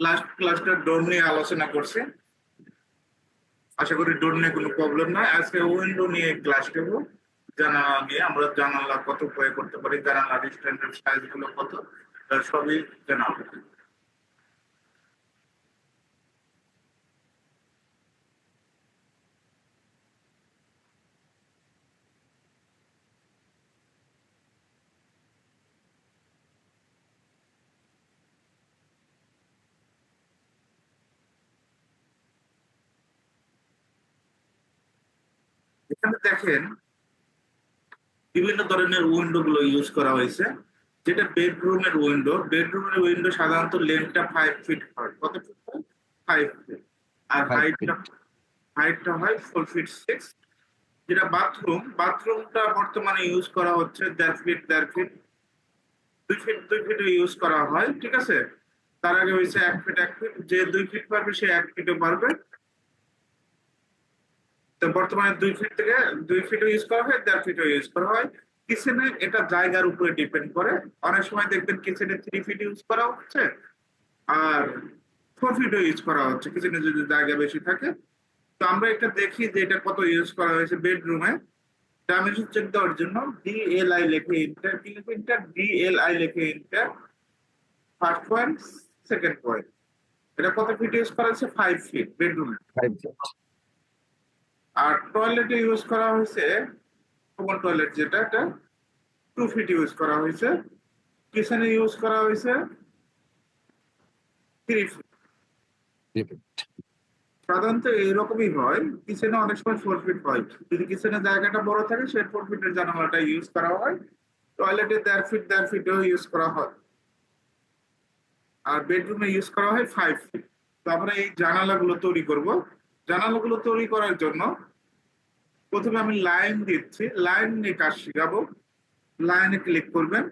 Last ক্লাসটা ডোর নিয়ে আলোচনা করছে। আশা করি ডোর নিয়ে কোনো প্রবলেম নাই। আজকে উইন্ডো নিয়ে ক্লাস করব। জানালা নিয়ে আমরা জানালা কত প্রয়োগ করতে পারি জানালা স্ট্যান্ডার্ড সাইজগুলো কত সবই সবই জানাব এখানে দেখেন বিভিন্ন ধরনের উইন্ডো গুলো ইউজ করা হয়েছে যেটা বেডরুমের উইন্ডো বেডরুমের উইন্ডো সাধারণত লেন্থটা ফাইভ ফিট হয়। কত ফিট হয়? ফাইভ ফিট আর হাইটটা হাইটটা হয় ফোর ফিট সিক্স যেটা বাথরুম বাথরুমটা বর্তমানে ইউজ করা হচ্ছে দেড় ফিট দেড় ফিট দুই ফিট দুই ফিটে ইউজ করা হয় ঠিক আছে? তার আগে হয়েছে এক ফিট এক ফিট যে দুই ফিট পারবে সে এক ফিটে পারবে। তো বর্তমানে দুই ফিট থেকে, দুই ফিটও ইউজ করা হয়, দেড় ফিটও ইউজ করা হয়। কিচেনে এটা জায়গার উপরে ডিপেন্ড করে। অনেক সময় দেখবেন কিচেনে থ্রি ফিট ইউজ করা হচ্ছে আর ফোর ফিটও ইউজ করা হচ্ছে। কিচেনে যদি জায়গা বেশি থাকে। তো আমরা এটা দেখি যে এটা কত ইউজ করা হয়েছে বেডরুমে ডাইমেনশন চেক দেওয়ার জন্য ডিএলআই লিখে ইন্টার কি লিখে ইন্টার ডিএলআই লিখে enter first point second point এটা কত ফিট ইউজ করা হয়েছে? ফাইভ ফিট বেডরুমে ফাইভ ফিট আর টয়লেটে ইউজ করা হয়েছে কমন টয়লেট যেটা এটা টু ফিট ইউজ করা হয়েছে। কিচেনে ইউজ করা হয়েছে থ্রি ফিট সাধারণত এরকমই হয় কিচেনে অনেক সময় ফোর ফিট হয়। যদি কিচেনের জায়গাটা বড় থাকে সে ফোর ফিটের জানালাটা ইউজ করা হয়। টয়লেটে দেড় ফিট দেড় ফিটেও ইউজ করা হয়। আর বেডরুমে ইউজ করা হয় ফাইভ ফিট তো আমরা এই জানালাগুলো তৈরি করব। জানালাগুলো তৈরি করার জন্য প্রথমে আমি লাইন দিচ্ছি, লাইন নিয়ে কাজ শিখাবো। লাইনে ক্লিক করবেন।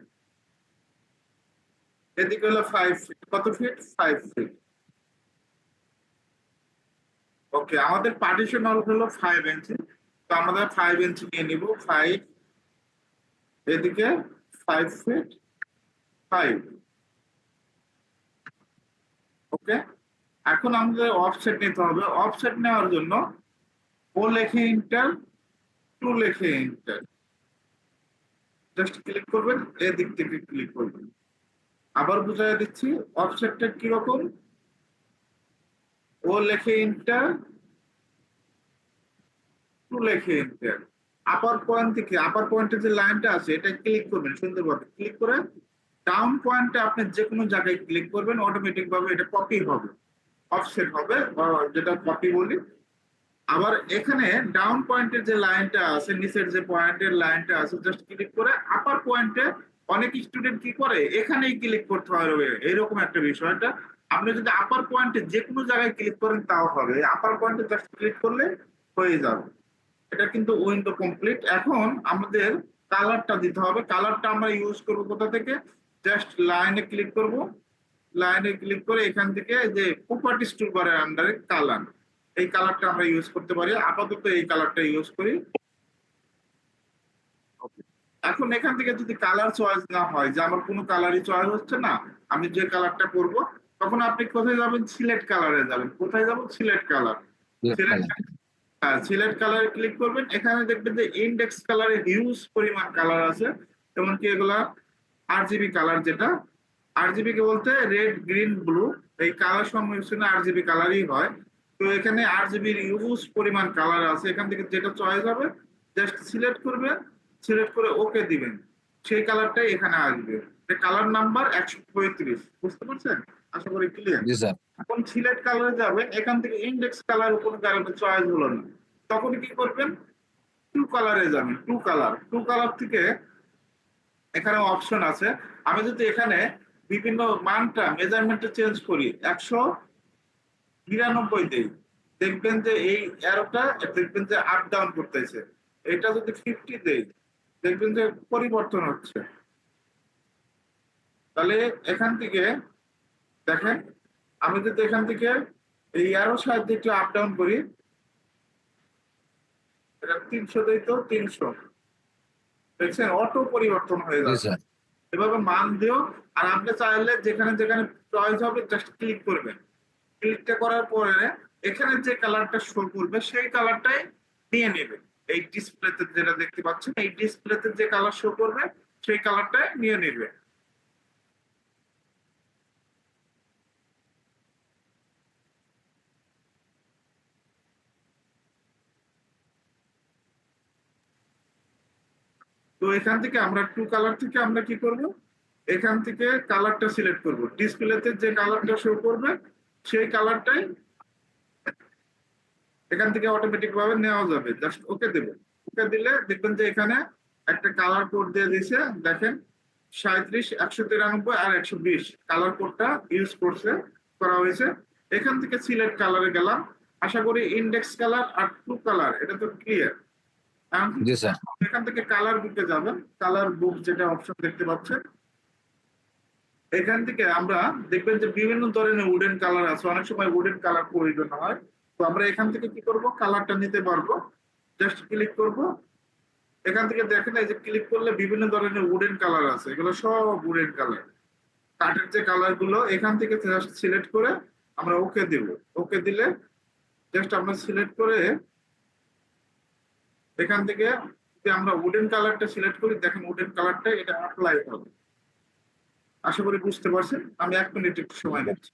এদিকে হলো ফাইভ ফিট কত ফিট ফাইভ ফিট ওকে আমাদের পার্টিশন হল ফাইভ ইঞ্চি তো আমাদের ফাইভ ইঞ্চি নিয়ে নিব। ফাইভ এদিকে ফাইভ ফিট ফাইভ ওকে এখন আমাদের অফসেট নিতে হবে। অফসেট নেওয়ার জন্য ও লেখে ইন্টার টু লেখে ইন্টার জাস্ট ক্লিক করবেন, এদিক থেকে ক্লিক করবেন। আবার বুঝাই দিচ্ছি অফসেটটা কীরকম? ও লেখে ইন্টার টু লেখে ইন্টার আপার পয়েন্ট থেকে আপার পয়েন্টের যে লাইনটা আছে, এটা ক্লিক করবেন সুন্দরভাবে। ক্লিক করে ডাউন পয়েন্টে আপনি যে কোনো জায়গায় ক্লিক করবেন অটোমেটিক ভাবে এটা কপি হবে। অফসেট হবে যেটা কপি বলি। আবার এখানে ডাউন পয়েন্টের যে লাইনটা আছে, নিচের যে পয়েন্টের লাইনটা আছে জাস্ট ক্লিক করে আপার পয়েন্টে অনেক স্টুডেন্ট কি করে? এখানেই ক্লিক করতে হবে এরকম একটা বিষয়টা আপনি যদি আপার পয়েন্টে যে কোনো জায়গায় ক্লিক করেন, তাও হবে। আপার পয়েন্টে জাস্ট ক্লিক করলে হয়ে যাবে। এটা কিন্তু উইন্ডো কমপ্লিট এখন আমাদের কালারটা দিতে হবে। কালারটা আমরা ইউজ করব কোথা থেকে? জাস্ট লাইনে ক্লিক করব। লাইনে ক্লিক করে এখান থেকে যে প্রপার্টিস টুলবারের আন্ডারে কালার এই কালারটা আমরা ইউজ করতে পারি। আপাতত এই কালারটা ইউজ করি। এখন এখান থেকে যদি কালার চয়েস না হয় যে আমার কোনো কালারই চয়েস হচ্ছে না আমি যে কালারটা করব তখন আপনি কোথায় যাবেন? সিলেট কালারে যাবেন। কোথায় যাব? সিলেক্ট কালার হ্যাঁ সিলেক্ট কালারে ক্লিক করবেন। এখানে দেখবেন যে ইন্ডেক্স কালারে হিউজ পরিমাণ কালার আছে। যেমন কি এগুলা? আরজিবি কালার যেটা। আরজিবি কে বলতে রেড গ্রিন ব্লু এই কালার সংমিশ্রণে আরজিবি কালারই হয়। তো এখানে আরজিবির ইউজ পরিমাণ কালার আছে। এখান থেকে যেটা চয়েস হবে জাস্ট সিলেক্ট করবে সিলেক্ট করে ওকে দিবেন। সেই কালারটাই এখানে আসবে। কালার নাম্বার একশো পঁয়ত্রিশ। বুঝতে পারছেন? আশা করি ক্লিয়ার জি স্যার। এখন সিলেক্ট কালারে যাবেন এখান থেকে ইন্ডেক্স কালার কোনো কারণে চয়েস হলো না। তখন কি করবেন? টু কালারে যাবেন টু কালার টু কালার থেকে এখানে অপশন আছে। আমি যদি এখানে বিভিন্ন মানটা মেজারমেন্টটা চেঞ্জ করি একশো নিরানব্বই দেই দেখবেন যে এই অ্যারোটা দেখবেন যে আপ ডাউন করতেছে। এটা যদি ফিফটি দেই দেখবেন যে পরিবর্তন হচ্ছে। তাহলে এখান থেকে দেখেন আমি যদি এখান থেকে এই অ্যারো সাহায্যে একটু আপ ডাউন করি এটা তিনশো দেই তো তিনশো। দেখছেন অটো পরিবর্তন হয়ে যাচ্ছে। এভাবে মান দিও আর আপনি চাইলে যেখানে যেখানে চয়েস হবে জাস্ট ক্লিক করবেন। ক্লিকটা করার পরে এখানে যে কালারটা শো করবে, সেই কালারটাই নিয়ে নেবে। এই ডিসপ্লেতে যেটা দেখতে পাচ্ছেন, এই ডিসপ্লেতে যে কালার শো করবে, সেই কালারটাই নিয়ে নেবে। তো এখান থেকে আমরা টু কালার থেকে আমরা কি করব? এখান থেকে কালারটা সিলেক্ট করব। ডিসপ্লেতে যে কালারটা শো করবে সেই কালারটাই এখান থেকে অটোমেটিক ভাবে নেওয়া যাবে। জাস্ট ওকে দেব। ওকে দিলে দেখবেন যে এখানে একটা কালার কোড দিয়ে দিছে দেখেন সাঁত্রিশ একশো তিরানব্বই আর একশো বিশ কালার কোডটা ইউজ করছে করা হয়েছে। এখান থেকে সিলেক্ট কালারে গেলাম। আশা করি ইন্ডেক্স কালার আর টু কালার এটা তো ক্লিয়ার এখান থেকে কালার বুকে যাবেন। কালার বুক যেটা অপশন দেখতে পাচ্ছেন। এখান থেকে আমরা দেখবেন যে বিভিন্ন ধরনের উডেন কালার আছে। অনেক সময় উডেন কালার প্রয়োজন হয়। তো আমরা এখান থেকে কি করব? কালারটা নিতে পারব। জাস্ট ক্লিক করব। এখান থেকে দেখেন এই যে ক্লিক করলে বিভিন্ন ধরনের উডেন কালার আছে। এগুলো সব উডেন কালার কাঠের যে কালারগুলো, এখান থেকে জাস্ট সিলেক্ট করে আমরা ওকে দেব। ওকে দিলে জাস্ট আমরা সিলেক্ট করে এখান থেকে যদি আমরা উডেন কালারটা সিলেক্ট করি, দেখেন উডেন কালারটা এটা অ্যাপ্লাই হবে। আশা করি বুঝতে পারছেন। আমি এক মিনিট একটু সময় নিচ্ছি।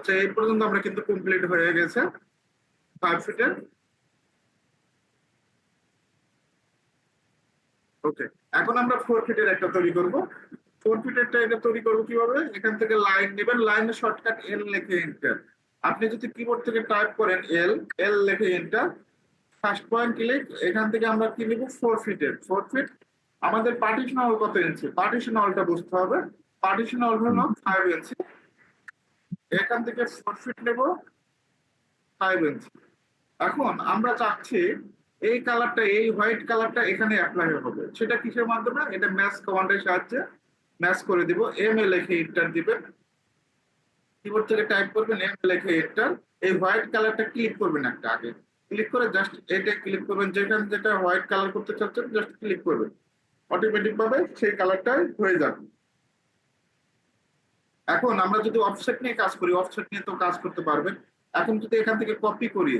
আচ্ছা এই পর্যন্ত আমরা কিন্তু কমপ্লিট হয়ে গেছে। ফাইভ ফিটের ওকে এখন আমরা ফোর ফিটের একটা তৈরি করব। ফোর ফিটেরটা এটা তৈরি করব কীভাবে? এখান থেকে লাইন নেবেন লাইনের শর্টকাট এল লিখে এন্টার আপনি যদি কিবোর্ড থেকে টাইপ করেন এল এল লিখে এন্টার ফার্স্ট পয়েন্ট ক্লিক এখান থেকে আমরা কি নিব ফোর ফিটের ফোর ফিট আমাদের পার্টিশন হল কত ইঞ্চি পার্টিশন হলটা বুঝতে হবে। পার্টিশন হল হলো ফাইভ ইঞ্চি এখান থেকে ফোর ফিট নেব ফাইভ ইঞ্চি এখন আমরা চাচ্ছি এই কালারটা এই হোয়াইট কালারটা এখানে অ্যাপ্লাই হবে। সেটা কিসের মাধ্যমে? এটা ম্যাচ কমান্ডের সাহায্যে ম্যাচ করে দিব। এম এ লিখে এন্টার দিবেন। কিবোর্ড থেকে টাইপ করবেন এম এ লেখে এন্টার এই হোয়াইট কালারটা ক্লিক করবেন একটা আগে। ক্লিক করে জাস্ট এটা ক্লিক করবেন। যেখানে যেটা হোয়াইট কালার করতে চাচ্ছেন জাস্ট ক্লিক করবেন। অটোমেটিক ভাবে সেই কালারটাই হয়ে যাবে। এখন আমরা যদি অফসেট নিয়ে কাজ করি অফসেট নিয়ে তো কাজ করতে পারবেন। এখন যদি এখান থেকে কপি করি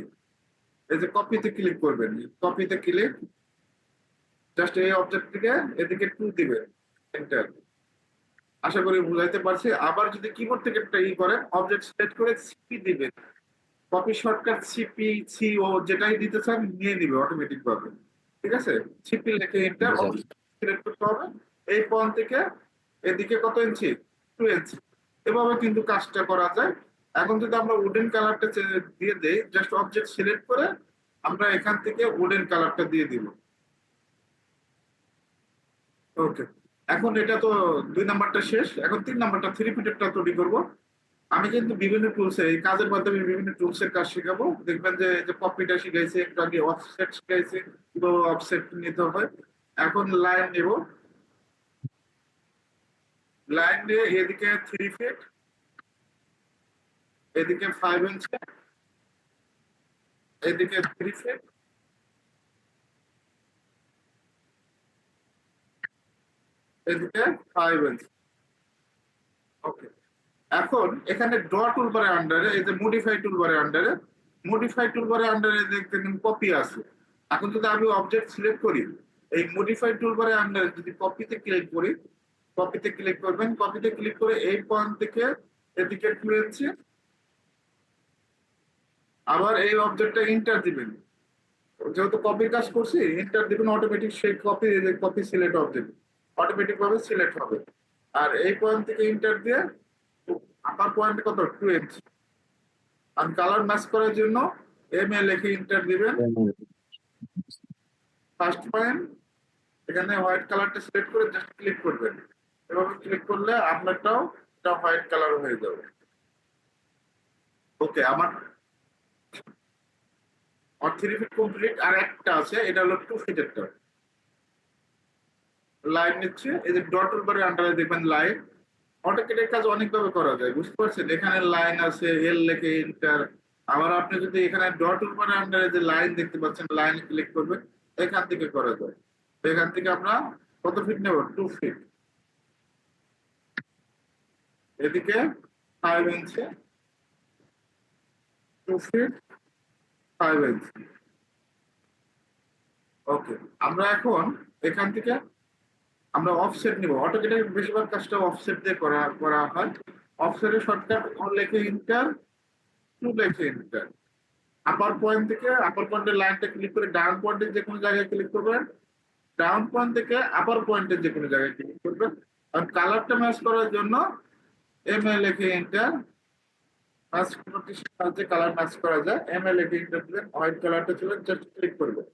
এই যে কপিতে ক্লিক করবেন কপিতে ক্লিক জাস্ট এই অবজেক্ট থেকে এদিকে টু দিবেন এন্টার আশা করি বুঝাইতে পারছি। আবার যদি কিবোর্ড থেকে একটা ই করেন অবজেক্ট সিলেক্ট করে সিপি দিবেন copy shortcut CP C O যেটাই দিতে চান নিয়ে নিবে অটোমেটিক ভাবে। ঠিক আছে? সিপি লিখে এন্টার সিলেক্ট করতে হবে। এই পয়েন্ট থেকে এদিকে কত ইঞ্চি টু ইঞ্চি এভাবে কিন্তু কাজটা করা যায়। এখন যদি আমরা উডেন কালারটা দিয়ে দেই জাস্ট অবজেক্ট সিলেক্ট করে আমরা এখান থেকে উডেন কালারটা দিয়ে দিব। ওকে এখন এটা তো দুই নাম্বারটা শেষ। এখন তিন নাম্বারটা থ্রি ফিটেরটা তৈরি করব। আমি কিন্তু বিভিন্ন টুলসে এই কাজের মাধ্যমে বিভিন্ন টুলসের কাজ শেখাবো। দেখবেন যে যে কপিটা শিখাইছে, একটু আগে অফসেট শিখাইছে কীভাবে অফসেট নিতে হয় এখন লাইন নেব। লাইন নিয়ে এদিকে থ্রি ফিট এদিকে ফাইভ ইঞ্চি এদিকে থ্রি ফিট এদিকে ফাইভ ইঞ্চি ওকে এখন এখানে ড্র টুলবারের আন্ডারে এই যে মডিফাই টুলবারের আন্ডারে মডিফাই টুলবারের আন্ডারে দেখবেন কপি আছে। এখন যদি আমি অবজেক্ট সিলেক্ট করি, এই মডিফাই টুলবারের আন্ডারে যদি কপিতে ক্লিক করি কপিতে ক্লিক করবেন। কপিতে ক্লিক করে এই পয়েন্ট থেকে এদিকে টুয়েছি আবার এই অবজেক্টটা ইন্টার দিবেন। যেহেতু কপির কাজ করছি ইন্টার দিবেন অটোমেটিক সেই copy copy select object automatic ভাবে সিলেক্ট হবে। আর এই পয়েন্ট থেকে ইন্টার দিয়ে আপার পয়েন্ট কত? টু ইঞ্চ আর কালার ম্যাচ করার জন্য এম এ লিখে ইন্টার দিবেন। ফার্স্ট পয়েন্ট এখানে হোয়াইট কালারটা সিলেক্ট করে জাস্ট ক্লিক করবেন। এভাবে ক্লিক করলে আপনারটাও এটা হোয়াইট কালার হয়ে যাবে। ওকে আমার থ্রি কমপ্লিট আর একটা আছে, এটা হলো টু ফিটেরটা লাইন নিচ্ছে, এই যে ডট উপরে আন্ডারে দেখবেন লাইন অটোকেটের কাজ অনেকভাবে করা যায়, বুঝতে পারছেন? এখানে লাইন আছে এল লেখে ইন্টার আবার আপনি যদি এখানে ডট উপরে আন্ডারে যে লাইন দেখতে পাচ্ছেন লাইন ক্লিক করবেন, এখান থেকে করা যায়। এখান থেকে আমরা কত ফিট নেব? টু ফিট এদিকে five inch two feet five inch okay আমরা এখন এখান থেকে আমরা অফসেট নিব। অটোকেটের বেশিরভাগ কাজটা অফসেট দিয়ে করা করা হয়। অফসেটের শর্টকাট লেখে ইন্টার টু লেখে ইন্টার আপার পয়েন্ট থেকে আপার পয়েন্টের লাইনটা ক্লিক করে ডাউন পয়েন্টের যে কোনো জায়গায় ক্লিক করবেন ডাউন পয়েন্ট থেকে আপার পয়েন্টের যে কোনো জায়গায় ক্লিক করবেন আর কালারটা ম্যাচ করার জন্য এম এ লেখে ইন্টার ম্যাচ করতে সাহায্যে কালার ম্যাচ করা যায় এম এ লেখে ইন্টার হোয়াইট কালারটা ছিল জাস্ট ক্লিক করবেন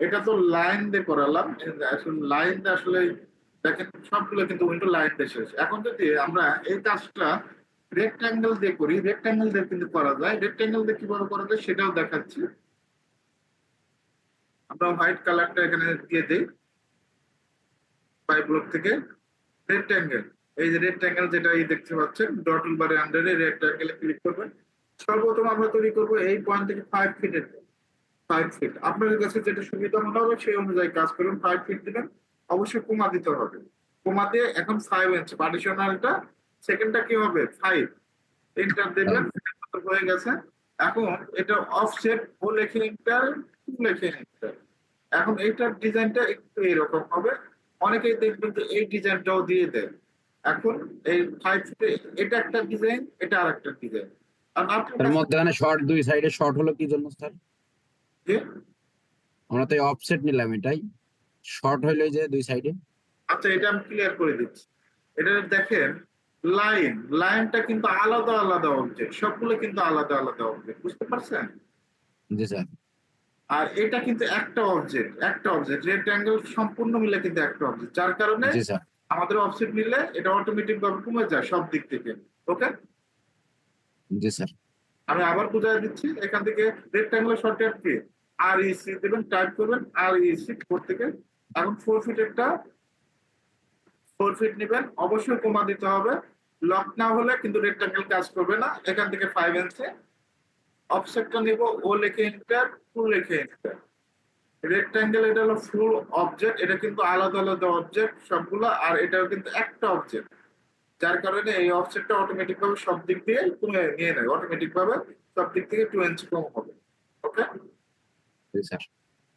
এটা তো লাইন দিয়ে করালাম আসলে লাইন আসলে দেখেন, সবগুলো কিন্তু উল্টো লাইন দিয়ে শেষ। এখন যদি আমরা এই কাজটা রেক্ট্যাঙ্গেল দিয়ে করি রেক্ট্যাঙ্গেল দিয়ে কিন্তু করা যায়। রেক্ট্যাঙ্গেল দিয়ে কীভাবে করা যায় সেটাও দেখাচ্ছি। আমরা হোয়াইট কালারটা এখানে দিয়ে দিই। পাইপ ব্লক থেকে রেক্ট্যাঙ্গেল এই যে রেক্ট্যাঙ্গেল যেটা এই দেখতে পাচ্ছেন ডট বারে আন্ডারে রেক্ট্যাঙ্গেলে ক্লিক করবেন। সর্বপ্রথম আমরা তৈরি করব এই পয়েন্ট থেকে ফাইভ ফিটের ফাইভ ফিট আপনাদের কাছে যেটা সুবিধা মনে হবে, সেই অনুযায়ী কাজ করুন। ফাইভ ফিট দিবেন। অবশ্যই কোমা দিতে হবে। কোমা দিয়ে এখন ফাইভ ইঞ্চ পার্টিশনালটা সেকেন্ডটা কি হবে? ফাইভ ইন্টার দেবেন হয়ে গেছে? এখন এটা অফসেট ও লেখে ইন্টার টু লেখে ইন্টার এখন এইটার ডিজাইনটা একটু এরকম হবে। অনেকেই দেখবেন যে এই ডিজাইনটাও দিয়ে দেয় এখন এই ফাইভ ফিটে এটা একটা ডিজাইন এটা আর একটা ডিজাইন আর মধ্যখানে শর্ট দুই সাইডে শর্ট হলো কি জন্য স্যার? আমরা তো অফসেট নিলাম এটাই। শর্ট হইল যে দুই সাইডে আচ্ছা এটা আমি ক্লিয়ার করে দিচ্ছি। এটা দেখেন লাইন লাইনটা কিন্তু আলাদা আলাদা অবজেক্ট সবগুলো কিন্তু আলাদা আলাদা অবজেক্ট বুঝতে পারছেন? জি স্যার। আর এটা কিন্তু একটা অবজেক্ট একটা অবজেক্ট রেক্ট্যাঙ্গেল সম্পূর্ণ মিলে কিন্তু একটা অবজেক্ট যার কারণে আমাদের অফসেট নিলে এটা অটোমেটিক ভাবে কমে যায় সব দিক থেকে। ওকে জি স্যার। আমি আবার বুঝাই দিচ্ছি এখান থেকে rectangle shortcut key? R EC দেবেন টাইপ করবেন আর ইসি ফোর থেকে। এখন ফোর ফিট একটা ফোর ফিট নেবেন অবশ্যই কমা দিতে হবে। লক না হলে কিন্তু রেক্ট্যাঙ্গেল কাজ করবে না। এখান থেকে ফাইভ ইঞ্চে অফসেটটা নিব ও লেখে ইন্টার টু লেখে ইন্টার রেক্ট্যাঙ্গেল এটা হলো ফুল অবজেক্ট এটা কিন্তু আলাদা আলাদা অবজেক্ট সবগুলো আর এটাও কিন্তু একটা অবজেক্ট যার কারণে এই অফসেটটা অটোমেটিক ভাবে সব দিক দিয়ে কমে নিয়ে নেয় অটোমেটিক ভাবে সব দিক থেকে টু ইঞ্চি কম হবে। ওকে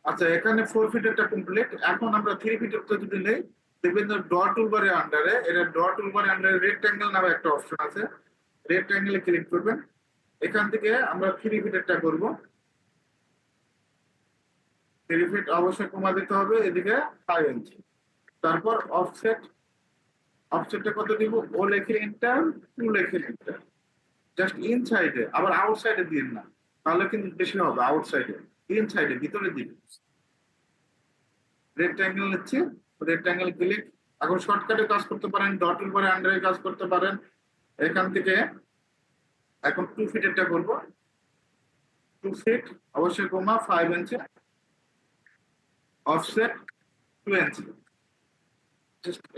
আচ্ছা এখানে ফোর ফিটেরটা কমপ্লিট এখন আমরা থ্রি ফিটেরটা যদি নেই দেখবেন ডট টুলবারে আন্ডারে এটা ডট টুলবারে আন্ডারে রেক্ট্যাঙ্গেল নামে একটা অপশন আছে। রেক্ট্যাঙ্গেলে ক্লিক করবেন। এখান থেকে আমরা থ্রি ফিটেরটা করব। থ্রি ফিট অবশ্যই কমা দিতে হবে, এদিকে ফাইভ ইঞ্চি তারপর অফসেট অফসেটটা কত দিব? ও লেখে ইন্টার টু লেখে ইন্টার জাস্ট ইন সাইডে আবার আউট সাইডে দিন না। তাহলে কিন্তু বেশি হবে আউট সাইডে ইন সাইডে ভিতরে দিন। রেক্ট্যাঙ্গেল নিচ্ছি। রেক্ট্যাঙ্গেল ক্লিক এখন শর্টকাটে কাজ করতে পারেন ডট উপরে আন্ডারে কাজ করতে পারেন। এখান থেকে এখন টু ফিটেরটা করব। টু ফিট অবশ্যই comma five inch offset two inch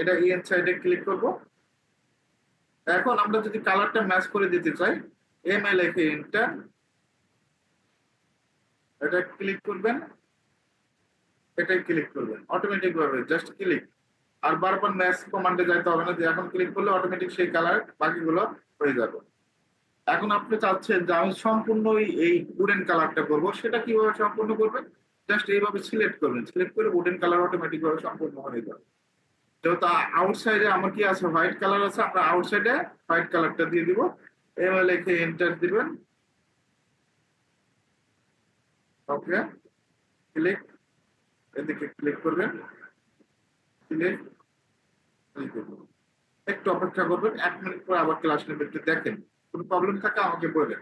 এটা ইন সাইডে ক্লিক করব। এখন আমরা যদি কালারটা ম্যাচ করে দিতে চাই এম এ লিখে এন্টার এটা ক্লিক করবেন। এটাই ক্লিক করবেন। অটোমেটিক ভাবে জাস্ট ক্লিক আর বারবার ম্যাচ কমান্ডে যাইতে হবে না, যে এখন ক্লিক করলে অটোমেটিক সেই কালার বাকিগুলো হয়ে যাবে। এখন আপনি চাচ্ছেন যে আমি সম্পূর্ণ এই- উডেন কালারটা করব, সেটা কীভাবে সম্পূর্ণ করবেন? জাস্ট এইভাবে সিলেক্ট করবেন সিলেক্ট করে উডেন কালার অটোমেটিক ভাবে সম্পূর্ণ হয়ে যাবে যেহেতু আউটসাইডে আমার কি আছে? হোয়াইট কালার আছে, আমরা আউটসাইডে হোয়াইট কালারটা দিয়ে দিব। এবার লিখে এন্টার দিবেন। ওকে ক্লিক এদিকে ক্লিক করবেন। ক্লিক একটু অপেক্ষা করবেন, এক মিনিট পর আবার ক্লাস নেবে একটু দেখেন। কোনো প্রবলেম থাকে আমাকে বলেন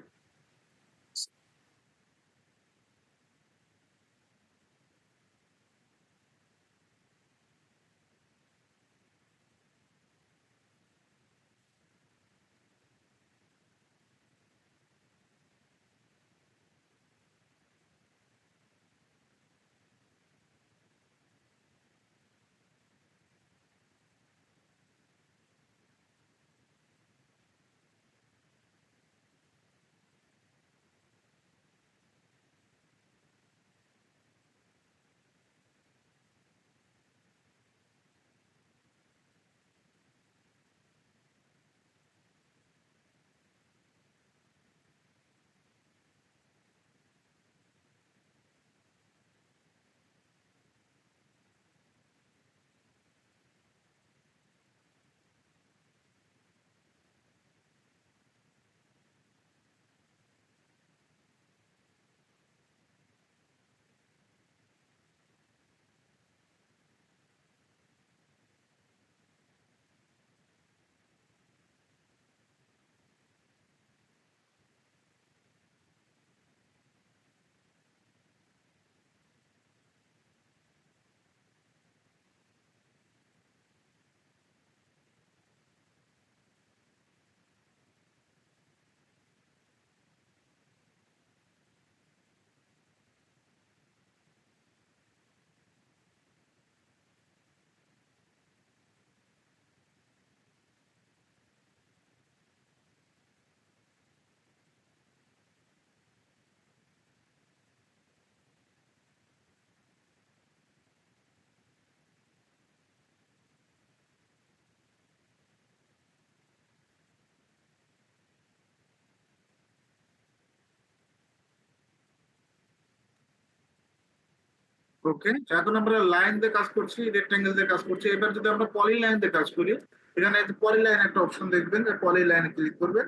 ওকে? এখন আমরা লাইন দিয়ে কাজ করছি রেক্টাঙ্গেল দিয়ে কাজ করছি। এবার যদি আমরা পলি লাইন দিয়ে কাজ করি, এখানে পলি লাইন একটা অপশন দেখবেন, যে পলি লাইনে ক্লিক করবেন।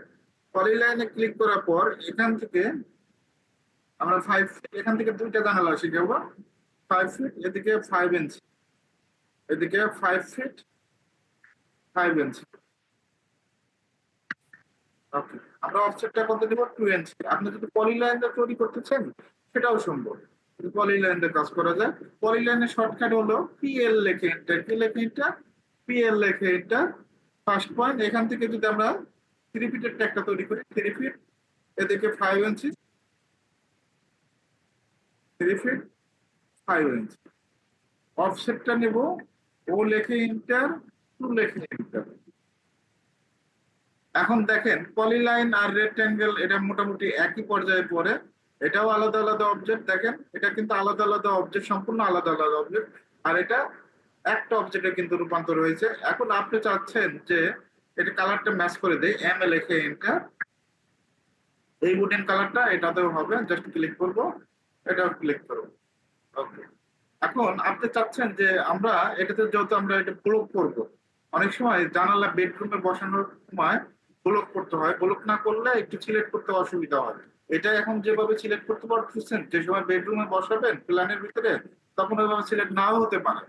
পলি লাইনে ক্লিক করার পর এখান থেকে আমরা ফাইভ এখান থেকে দুইটা জানালা শিখাব। ফাইভ ফিট এদিকে ফাইভ ইঞ্চি এদিকে five feet five inch okay আমরা অফসেটটা কত দিব? টু ইঞ্চি আপনি যদি পলি লাইন তৈরি করতে চান, সেটাও সম্ভব। পলি লাইন দিয়ে কাজ করা যায়। পলি লাইনের শর্টকাট হলো পিএল লেখে এটা কি লেখে এটা পিএল লেখে এটা ফার্স্ট পয়েন্ট এখান থেকে যদি আমরা থ্রি ফিটের ট্যাগটা তৈরি করি থ্রি ফিট এদিকে five inch three feet five inch অফসেটটা নেব ও লেখে ইন্টার টু লেখে ইন্টার এখন দেখেন পলিলাইন আর রেক্ট্যাঙ্গেল এটা মোটামুটি একই পর্যায়ে পড়ে। এটাও আলাদা আলাদা অবজেক্ট দেখেন, এটা কিন্তু আলাদা আলাদা অবজেক্ট সম্পূর্ণ আলাদা আলাদা অবজেক্ট আর এটা একটা অবজেক্টে কিন্তু রূপান্তর হয়েছে। এখন আপনি চাচ্ছেন যে এটা কালারটা ম্যাচ করে দেয় এম এ লেখে এটা এই উডেন কালারটা এটাতেও হবে জাস্ট ক্লিক করব, এটাও ক্লিক করব। ওকে এখন আপনি চাচ্ছেন যে আমরা এটাতে যেহেতু আমরা এটা ব্লক করব, অনেক সময় জানালা বেডরুমে বসানোর সময় ব্লক করতে হয় ব্লক না করলে একটু সিলেক্ট করতে অসুবিধা হয়। এটা এখন যেভাবে সিলেক্ট করতে পারতেছেন যে সময় বেডরুমে বসাবেন প্ল্যানের ভিতরে, তখন ওইভাবে সিলেক্ট নাও হতে পারে।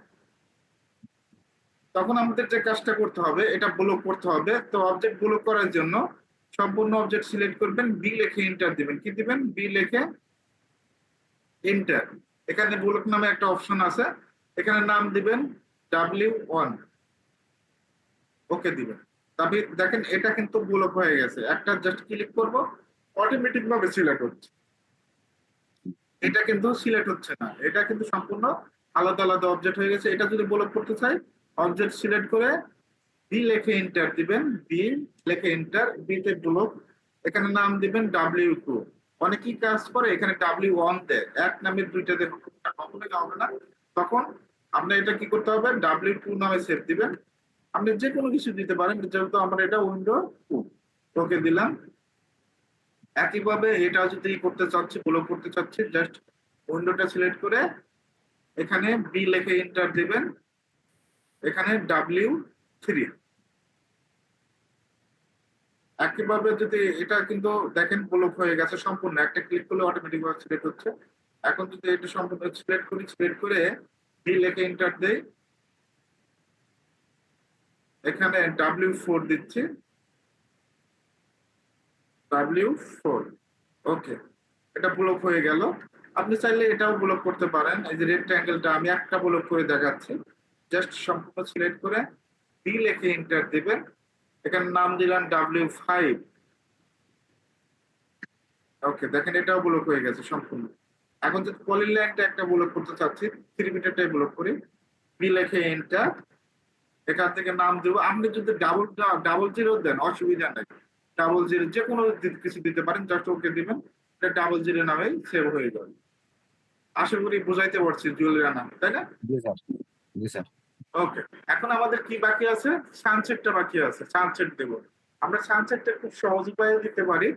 তখন আমাদের যে কাজটা করতে হবে, এটা ব্লক করতে হবে। তো অবজেক্ট ব্লক করার জন্য সম্পূর্ণ অবজেক্ট সিলেক্ট করবেন বি লেখে এন্টার দিবেন। কি দিবেন? বি লেখে এন্টার এখানে ব্লক নামে একটা অপশন আছে। এখানে নাম দিবেন ডাব্লিউ ওয়ান ওকে দিবেন। তবে দেখেন, এটা কিন্তু ব্লক হয়ে গেছে। একটা জাস্ট ক্লিক করব অটোমেটিক ভাবে সিলেক্ট হচ্ছে। এটা কিন্তু সিলেক্ট হচ্ছে না। এটা কিন্তু সম্পূর্ণ আলাদা আলাদা অবজেক্ট হয়ে গেছে। এটা যদি ব্লক করতে চাই অবজেক্ট সিলেক্ট করে বি লেখে এন্টার দিবেন। বি লেখে এন্টার বি তে ব্লক। এখানে নাম দিবেন ডাব্লিউ টু অনেকেই কাজ করে, এখানে ডাব্লিউ ওয়ান দেয় এক নামের দুইটা দেয় কখনোই হবে না। তখন আপনি এটা কি করতে হবে? ডাব্লিউ টু নামে সেভ দিবেন। আপনি যে কোনো কিছু দিতে পারেন। যেহেতু আমার এটা উইন্ডো টু ওকে দিলাম। একইভাবে এটা যদি করতে চাচ্ছি ব্লক করতে চাচ্ছি জাস্ট উইন্ডোটা সিলেক্ট করে এখানে বি লেখে এন্টার দিবেন। এখানে ডাব্লিউ থ্রি একইভাবে যদি এটা কিন্তু দেখেন ব্লক হয়ে গেছে সম্পূর্ণ, একটা ক্লিক করলে অটোমেটিক ভাবে সিলেক্ট হচ্ছে। এখন যদি এটা সম্পূর্ণ সিলেক্ট করি সিলেক্ট করে বি লেখে এন্টার দেই। এখানে ডাব্লিউ ফোর দিচ্ছি। ডাব্লিউ ওকে এটা ব্লক হয়ে গেল। আপনি চাইলে এটাও ব্লক করতে পারেন। এই যে রেক্ট্যাঙ্গেলটা আমি একটা ব্লক করে দেখাচ্ছি। জাস্ট সম্পূর্ণ সিলেক্ট করে বি লেখে এন্টার দিবেন। এখানে নাম দিলাম ডাব্লিউ ফাইভ ওকে দেখেন এটাও ব্লক হয়ে গেছে সম্পূর্ণ। এখন যদি পলি লাইনটা একটা ব্লক করতে চাচ্ছি থ্রি মিটারটাই ব্লক করি। বি লেখে এন্টার এখান থেকে নাম দেবো। আপনি যদি ডাবল ডাবল জিরো দেন, অসুবিধা নেই। ডাবল জিরো যে কোনো কিছু দিতে পারেন জাস্ট ওকে দিবেন। এটা ডাবল জিরো নামে সেভ হয়ে যাবে। আশা করি বুঝাইতে পারছি জুয়েলারি নাম তাই না? জি স্যার ওকে এখন আমাদের কি বাকি আছে? সানসেটটা বাকি আছে সানসেট দেব। আমরা সানসেটটা খুব সহজ উপায়ে দিতে পারি।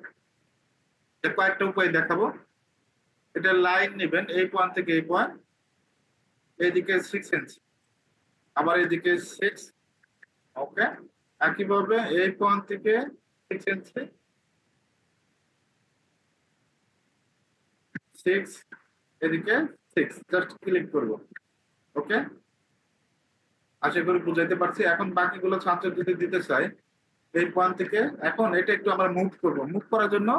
কয়েকটা উপায় দেখাবো। এটা লাইন নেবেন এই পয়েন্ট থেকে এই পয়েন্ট এইদিকে সিক্স ইঞ্চি আবার এদিকে সিক্স ওকে একইভাবে এই পয়েন্ট থেকে এদিকে আশা করি বুঝাইতে পারছি। এখন বাকিগুলো এখন এটা একটু আমরা মুভ করব। মুভ করার জন্য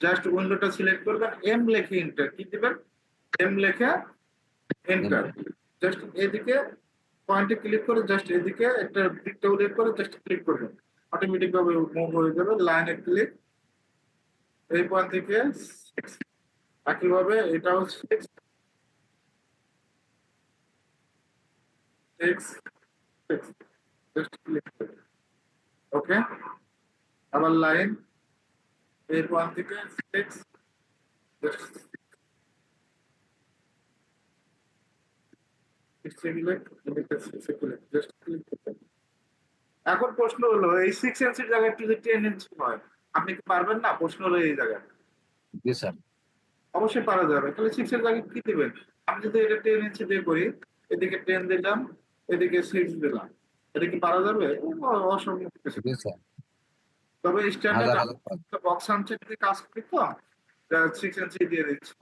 জাস্ট উইন্ডোটা সিলেক্ট করবেন। এম লেখে এন্টার কি দিবেন? এম লেখে এন্টার জাস্ট এদিকে পয়েন্টে ক্লিক করে জাস্ট এদিকে একটা উল্লেখ করে জাস্ট ক্লিক করবেন। অটোমেটিক ভাবে মুভ হয়ে যাবে লাইনে ক্লিক এই পয়েন্ট থেকে। একইভাবে এটাও six six six just click okay আবার লাইন এই পয়েন্ট থেকে সিক্স জাস্ট এখন প্রশ্ন হলো এই সিক্স ইঞ্চির জায়গায় একটু যদি টেন ইঞ্চি হয় আপনি কি পারবেন না? প্রশ্ন হলো এই জায়গায়। জি স্যার। অবশ্যই পারা যাবে। তাহলে সিক্স এর জায়গায় কি দিবেন? আমি যদি এটা টেন ইঞ্চি দিয়ে করি এদিকে টেন দিলাম এদিকে সিক্স দিলাম এটা কি পারা যাবে? অসম্ভব তবে স্ট্যান্ডার্ড বক্স আনছে কাজ করি তো সিক্স ইঞ্চি দিয়ে দিচ্ছি।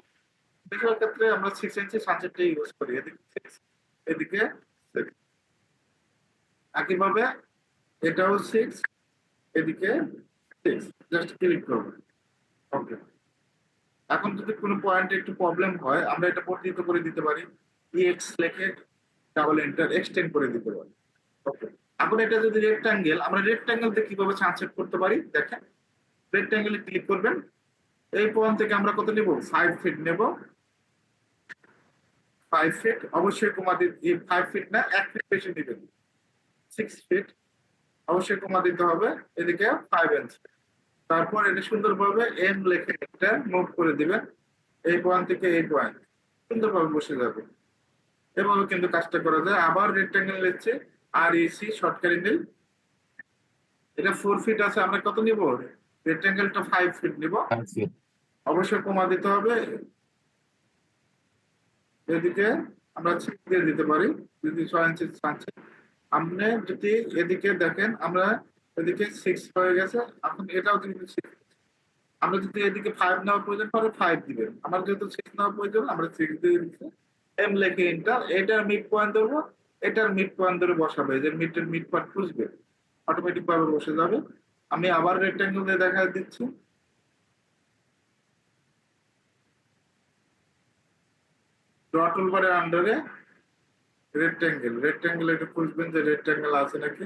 বেশিরভাগ ক্ষেত্রে আমরা সিক্স ইঞ্চি সানসেটটা ইউজ করি। এদিকে এদিকে। একইভাবে এটাও সিক্স এদিকে সিক্স জাস্ট ক্লিক করব ওকে এখন যদি কোনো পয়েন্টে একটু প্রবলেম হয়, আমরা এটা বর্ধিত করে দিতে পারি। ইএক্স লেখে ডাবল এন্টার এক্সটেন্ড করে দিতে পারি। ওকে এখন এটা যদি রেক্টাঙ্গেল আমরা রেক্টাঙ্গেল দিয়ে কীভাবে সানসেট করতে পারি? দেখেন। রেক্টাঙ্গেলে ক্লিক করবেন। এই পয়েন্ট থেকে আমরা কত নেব? ফাইভ ফিট নেব। ফাইভ ফিট অবশ্যই কমা দিতে ফাইভ ফিট না, এক ফিট বেশি নেবেন। সিক্স ফিট অবশ্যই কমা দিতে হবে। এদিকে ফাইভ ইঞ্চ তারপর এটা সুন্দরভাবে এম লেখে একটা মুভ করে দিবেন। এই পয়েন্ট থেকে এই পয়েন্ট সুন্দরভাবে বসে যাবে। এভাবে কিন্তু কাজটা করা যায়। আবার রেক্টাঙ্গেল নিচ্ছে। আর ইসি শর্টকারি নীল এটা ফোর ফিট আছে আমরা কত নিব? রেক্টাঙ্গেলটা ফাইভ ফিট নিব। অবশ্যই কমা দিতে হবে। এদিকে আমরা ছিপ দিয়ে দিতে পারি। যদি ছয় ইঞ্চি চাচ্ছি আপনি যদি এদিকে দেখেন, আমরা এদিকে সিক্স হয়ে গেছে। এখন এটাও কিন্তু। আমরা যদি এদিকে ফাইভ নেওয়ার প্রয়োজন পড়ে ফাইভ দিবেন। আমার যেহেতু সিক্স নেওয়ার প্রয়োজন, আমরা সিক্স দিয়ে দিচ্ছি। এম লেখে ইন্টার এটার মিড পয়েন্ট ধরবো। এটার মিড পয়েন্ট ধরে বসাবে। যে মিডের মিড পয়েন্ট খুঁজবে অটোমেটিক ভাবে বসে যাবে। আমি আবার রেক্টাঙ্গেল দিয়ে দেখা দিচ্ছি। ড্র টুলবারের আন্ডারে রেক্টাঙ্গেল রেক্টাঙ্গেল এটা খুঁজবেন যে রেক্টাঙ্গেল আছে নাকি?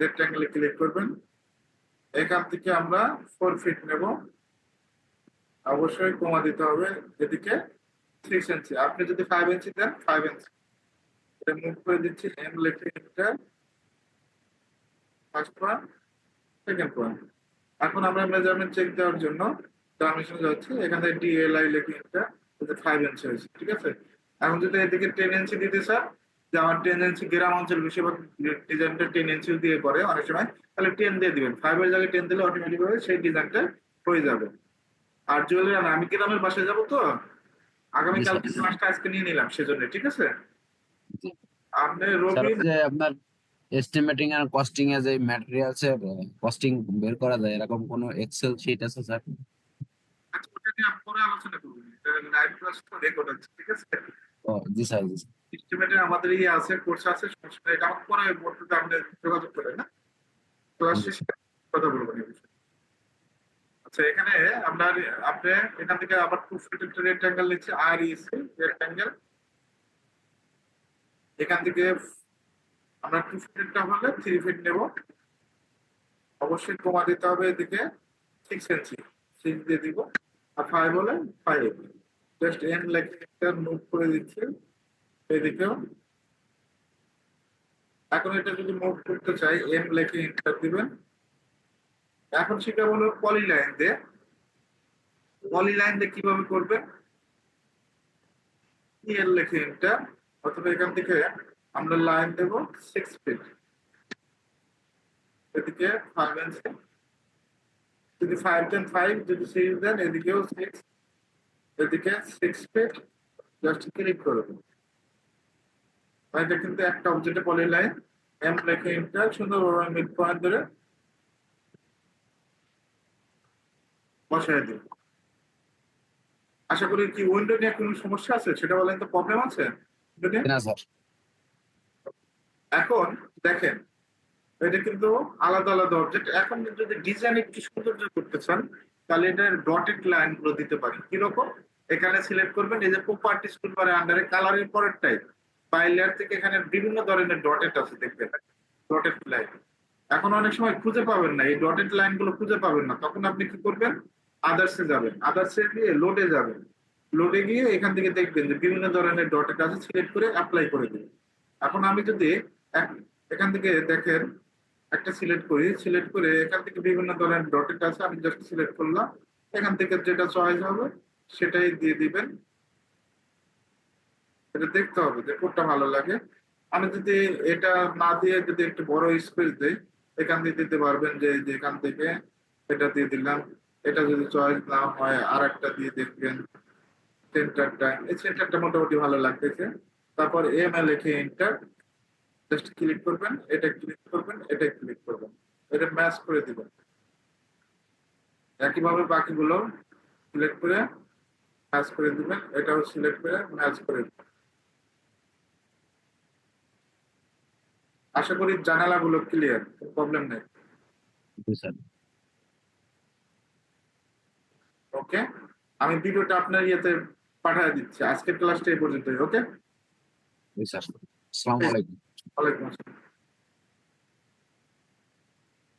রেক্টাঙ্গেলে ক্লিক করবেন। এখান থেকে আমরা ফোর ফিট নেব। অবশ্যই কমা দিতে হবে এদিকে সিক্স ইঞ্চি আপনি যদি ফাইভ ইঞ্চি দেন ফাইভ ইঞ্চি এটা মুভ করে দিচ্ছি এম লেখে এটা ফার্স্ট পয়েন্ট সেকেন্ড পয়েন্ট এখন আমরা মেজারমেন্ট চেক দেওয়ার জন্য ডাইমেনশন যাচ্ছি এখানে ডিএলআই লেখে এটা ফাইভ ইঞ্চি হয়েছে ঠিক আছে? এখন যদি এদিকে টেন ইঞ্চি দিতে স্যার যে আমার টেন ইঞ্চি গ্রাম অঞ্চল বেশিরভাগ ডিজাইনটা টেন ইঞ্চি দিয়ে করে অনেক সময় তাহলে টেন দিয়ে দিবেন। ফাইভের জায়গায় টেন দিলে অটোমেটিক ভাবে সেই ডিজাইনটা হয়ে যাবে। আর জুয়েলারি আমি গ্রামের বাসায় যাব তো? আগামীকাল কিছু। মাসটা আজকে নিয়ে নিলাম সেজন্য ঠিক আছে? আপনি রবি যে আপনার এস্টিমেটিং আর কস্টিং এ যে ম্যাটেরিয়ালস এর কস্টিং বের করা যায় এরকম কোনো এক্সেল শিট আছে স্যার আচ্ছা, ওটা নিয়ে আমি পরে আলোচনা করব লাইভ ক্লাস তো রেকর্ড হচ্ছে ঠিক আছে? ও জি স্যার জি স্যার। আমাদের ইয়ে আছে কোর্স আছে সমস্যা এটা আমার পরে বলতে আপনি যোগাযোগ করেন না? ক্লাস শেষে কথা বলব আচ্ছা এখানে আপনার আপনি এখান থেকে আবার টু ফিট রেক্টাঙ্গেল নিচ্ছে আর ইসি রেক্টাঙ্গেল এখান থেকে আমরা টু ফিটটা হলে থ্রি ফিট নেব। অবশ্যই কমা দিতে হবে এদিকে সিক্স ইঞ্চি সিক্স দিয়ে দিব। আর ফাইভ হলে ফাইভ জাস্ট এন লেখে মুভ করে দিচ্ছি, এদিকেও। এখন এটা যদি মুভ করতে চাই এম লেখে ইন্টার দিবেন। এখন সেটা হলো পলি লাইন দিয়ে। পলি লাইন দিয়ে কীভাবে করবেন? এল লেখে ইন্টার অথবা এখান থেকে আমরা লাইন দেব সিক্স ফিট এদিকে ফাইভ যদি ফাইভ দেন ফাইভ যদি সিক্স দেন এদিকেও সিক্স এদিকে সিক্স ফিট জাস্ট ক্লিক করবেন এটা কিন্তু একটা অবজেক্টে পলি লাইন এম লেখে ইন্টার সুন্দরভাবে মিড পয়েন্ট ধরে বসায় দিন আশা করি কি উইন্ডো নিয়ে কোনো সমস্যা আছে? সেটা বলেন তো প্রবলেম আছে? এখন দেখেন এটা কিন্তু আলাদা আলাদা অবজেক্ট এখন যদি ডিজাইন একটু সৌন্দর্য করতে চান, তাহলে এটার ডটেড লাইনগুলো দিতে পারি কীরকম? এখানে সিলেক্ট করবেন, এই যে প্রপার্টিস টুলবারে আন্ডারে কালারের পরের টাইপ ফাইল লেয়ার থেকে এখানে বিভিন্ন ধরনের ডটেড আছে, দেখবেন। ডটেড লাইন এখন অনেক সময় খুঁজে পাবেন না, এই ডটেড লাইনগুলো খুঁজে পাবেন না। তখন আপনি কি করবেন? আদার্সে যাবেন। আদার্সে গিয়ে লোডে যাবেন। লোডে গিয়ে এখান থেকে দেখবেন যে বিভিন্ন ধরনের ডটেড আছে সিলেক্ট করে অ্যাপ্লাই করে দিবেন। এখন আমি যদি এখান থেকে দেখেন একটা সিলেক্ট করি সিলেক্ট করে এখান থেকে বিভিন্ন ধরনের ডটেড আছে আমি জাস্ট সিলেক্ট করলাম। এখান থেকে যেটা চয়েস হবে, সেটাই দিয়ে দিবেন। এটা দেখতে হবে যে কোনটা ভালো লাগে। আমি যদি এটা না দিয়ে যদি একটু বড় স্পেস দেই, এখান থেকে দিতে পারবেন যে যে এখান থেকে এটা দিয়ে দিলাম। এটা যদি চয়েস না হয় আর একটা দিয়ে দেখবেন। সেন্টারটা এই সেন্টারটা মোটামুটি ভালো লাগতেছে। তারপর এম এ লিখে এন্টার জাস্ট ক্লিক করবেন এটা ক্লিক করবেন এটা ক্লিক করবেন। এটা ম্যাচ করে দিবেন। একইভাবে বাকিগুলো সিলেক্ট করে ম্যাচ করে দিবেন এটাও সিলেক্ট করে ম্যাচ করে দিবেন। আশা করি জানালাগুলো ক্লিয়ার প্রবলেম নেই। ওকে আমি ভিডিওটা আপনার ইয়েতে পাঠিয়ে দিচ্ছি। আজকের ক্লাসটা এই পর্যন্তই ওকে আসসালামু আলাইকুম। ওয়ালাইকুম আসসালাম